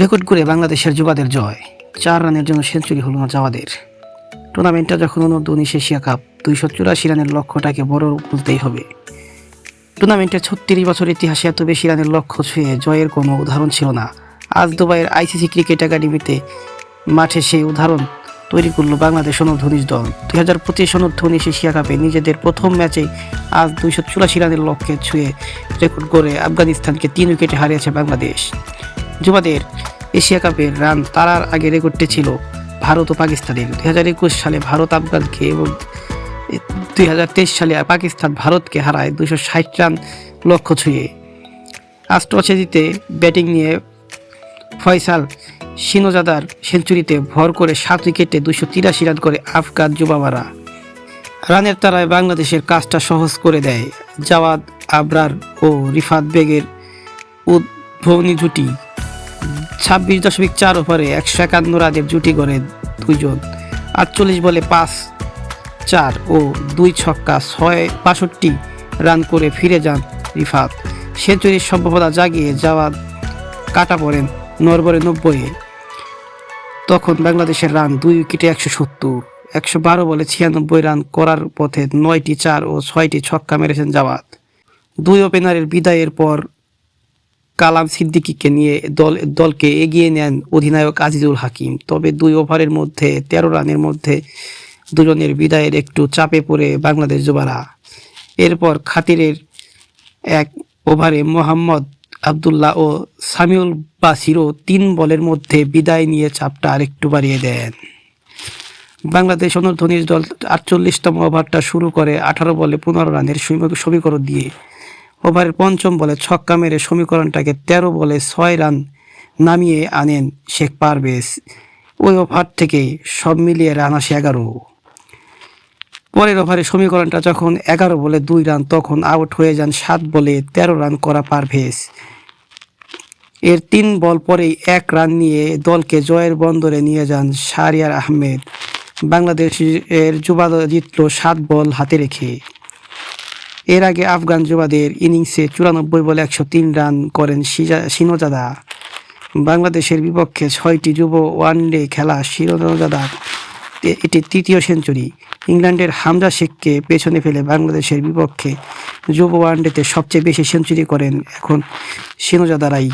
Record করে বাংলাদেশের যুবাদের জয়। চার রানের জন্য সেঞ্চুরি হলো না জাওয়াদের। টুর্নামেন্টটা যখন অনূর্ধ্ব এশিয়া কাপ, দুইশো চুরাশি রানের লক্ষ্যটাকে বড় বলতেই হবে। টুর্নামেন্টের ছত্রিশ বছর ইতিহাসে এত বেশি রানের লক্ষ্য ছুঁয়ে জয়ের কোনো উদাহরণ ছিল না। আজ দুবাইয়ের আইসিসি ক্রিকেট একাডেমিতে মাঠে সেই উদাহরণ তৈরি করল বাংলাদেশ অনূর্ধ্ব দল। দুই হাজার পঁচিশ অনূর্ধ্ব এশিয়া কাপে নিজেদের প্রথম ম্যাচে আজ দুইশো চুরাশি রানের লক্ষ্যে ছুঁয়ে রেকর্ড করে আফগানিস্তানকে তিন উইকেটে হারিয়েছে বাংলাদেশ। যুবাদের এশিয়া কাপের রান তারার আগে রেকর্ডটি ছিল ভারত ও পাকিস্তানের দুই হাজার একুশ সালে ভারত আফগানকে এবং দুই হাজার তেইশ সালে পাকিস্তান ভারতকে হারায় দুশো ষাট রান লক্ষ্য ছুঁয়ে। আজ জিতে ব্যাটিং নিয়ে ফয়সাল সিনোজাদার সেঞ্চুরিতে ভর করে সাত উইকেটে দুশো তিরাশি রান করে আফগান যুবামারা রানের তারায় বাংলাদেশের কাজটা সহজ করে দেয় জাওয়াদ আবরার ও রিফাত বেগের উদ্ভবনী জুটি। ছাব্বিশ দশমিক চার ওভারে একশো একান্ন রানের জুটি গড়ে দুইজন। আটচল্লিশ বলে পাঁচ চার ও দুই ছক্কা ছয় বাষট্টি রান করে ফিরে যান রিফাত। সেঞ্চুরির সম্ভাবনা জাগিয়ে যাওয়া কাটা পড়েন নরবরে নব্বইয়ে। তখন বাংলাদেশের রান দুই উইকেটে একশো সত্তর, একশো বারো বলে ছিয়ানব্বই রান করার পথে নয়টি চার ও ছয়টি ছক্কা মেরেছেন জাওয়াত দুই ওপেনারের বিদায়ের পর কালাম সিদ্দিকীকে নিয়ে দল, দলকে এগিয়ে নেন অধিনায়ক আজিজুল হাকিম। তবে দুই ওভারের মধ্যে তেরো রানের মধ্যে দুজনের বিদায়ের একটু চাপে পড়ে বাংলাদেশ যুবারা এরপর খাতিরের এক ওভারে মোহাম্মদ আবদুল্লাহ ও সামিউল বাসিরও তিন বলের মধ্যে বিদায় নিয়ে চাপটা আরেকটু বাড়িয়ে দেন। বাংলাদেশ অনূর্ধ্ব দল আটচল্লিশতম ওভারটা শুরু করে আঠারো বলে পনেরো রানের সমী- সমীকরণ দিয়ে ওভারের পঞ্চম বলে ছক্কা মেরে সমীকরণটাকে তেরো বলে ছয় রান নামিয়ে আনেন শেখ পারভেজ। ওই ওভার থেকে সব মিলিয়ে রান আসে এগারো। পরের ওভারে সমীকরণটা যখন এগারো বলে দুই রান, তখন আউট হয়ে যান সাত বলে তেরো রান করা পারভেজ। এর তিন বল পরেই এক রান নিয়ে দলকে জয়ের বন্দরে নিয়ে যান শাহরিয়ার আহমেদ। বাংলাদেশের যুবা জিতল সাত বল হাতে রেখে। এর আগে আফগান যুবাদের ইনিংসে চুরানব্বই বলে একশো তিন রান করেন সিনোজাদা। বাংলাদেশের বিপক্ষে ছয়টি যুব ওয়ানডে খেলা এ- এটি তৃতীয় সেঞ্চুরি। ইংল্যান্ডের হামজা শেখকে পেছনে ফেলে বাংলাদেশের বিপক্ষে যুব ওয়ানডেতে সবচেয়ে বেশি সেঞ্চুরি করেন এখন সিনোজাদারাই।